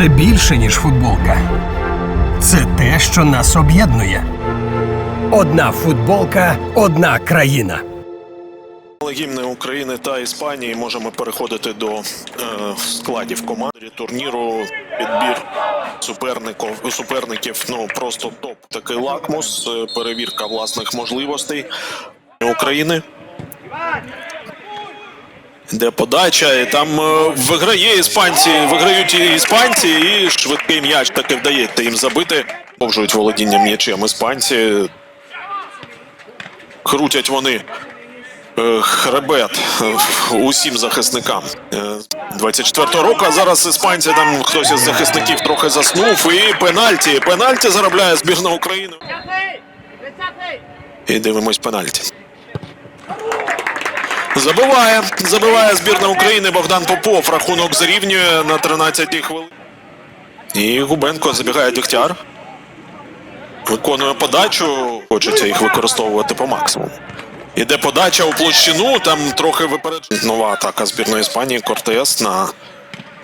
Це більше, ніж футболка. Це те, що нас об'єднує. Одна футболка, одна країна. Гімни України та Іспанії можемо переходити до е, складів команди турніру. Підбір суперників, суперників ну просто топ. Такий лакмус, е, перевірка власних можливостей України. Де подача, і там е, виграє іспанці, виграють іспанці, і швидкий м'яч таки вдається їм забити. Продовжують володіння м'ячем іспанці. Крутять вони е, хребет е, усім захисникам. Е, 24-го року, а зараз іспанці там хтось із захисників трохи заснув. І пенальті. Пенальті заробляє збірна України. І дивимось пенальті. Забиває. Забиває збірна України Богдан Попов. Рахунок зарівнює на 13-й хвилині. І Губенко забігає Дігтяр. Виконує подачу. Хочеться їх використовувати по максимуму. Іде подача у площину, там трохи випередження. Нова атака збірної Іспанії. Кортес на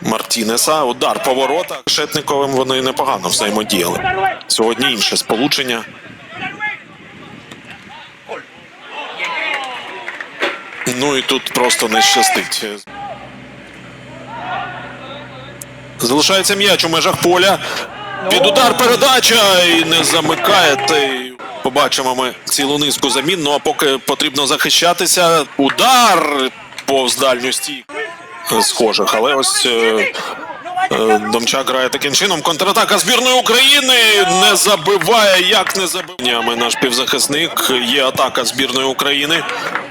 Мартінеса. Удар по воротах. Шетниковим вони непогано взаємодіяли. Сьогодні інше сполучення. Ну і тут просто не щастить. Залишається м'яч у межах поля. Під удар передача і не замикає. Побачимо ми цілу низку замін. Ну а поки потрібно захищатися. Удар повз дальню стійку схожих. Але ось е, е, Домчак грає таким чином. Контратака збірної України не забиває. Як не забиває наш півзахисник. Є атака збірної України.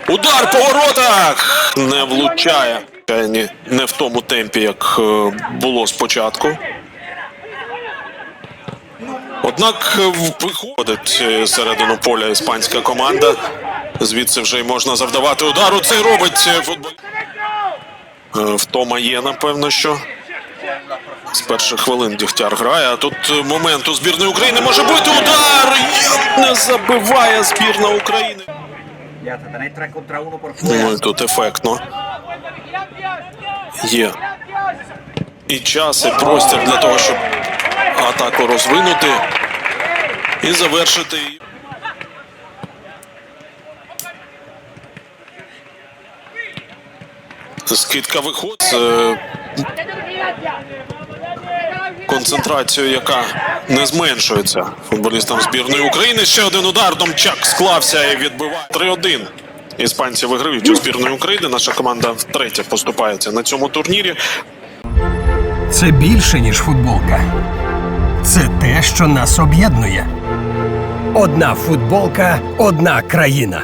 Удар по воротах не влучає. Ні, Не в тому темпі, як е, було спочатку. Однак е, виходить е, середину поля іспанська команда. Звідси вже й можна завдавати удару. Це робить е, футбол. Е, Втома є, напевно, що. З перших хвилин Дігтяр грає, а тут е, момент у збірної України може бути удар! Не забиває збірна України. Ya está, tenéis 3 contra 1 por Ну, тут ефектно. Є і час, і простір для того, щоб атаку розвинути і завершити. Скидка виходить. Е, Концентрацію, яка не зменшується футболістам збірної України. Ще один удар. Домчак склався і відбиває 3-1. Іспанці виграють у збірної України. Наша команда втретє поступається на цьому турнірі. Це більше, ніж футболка. Це те, що нас об'єднує. Одна футболка, одна країна.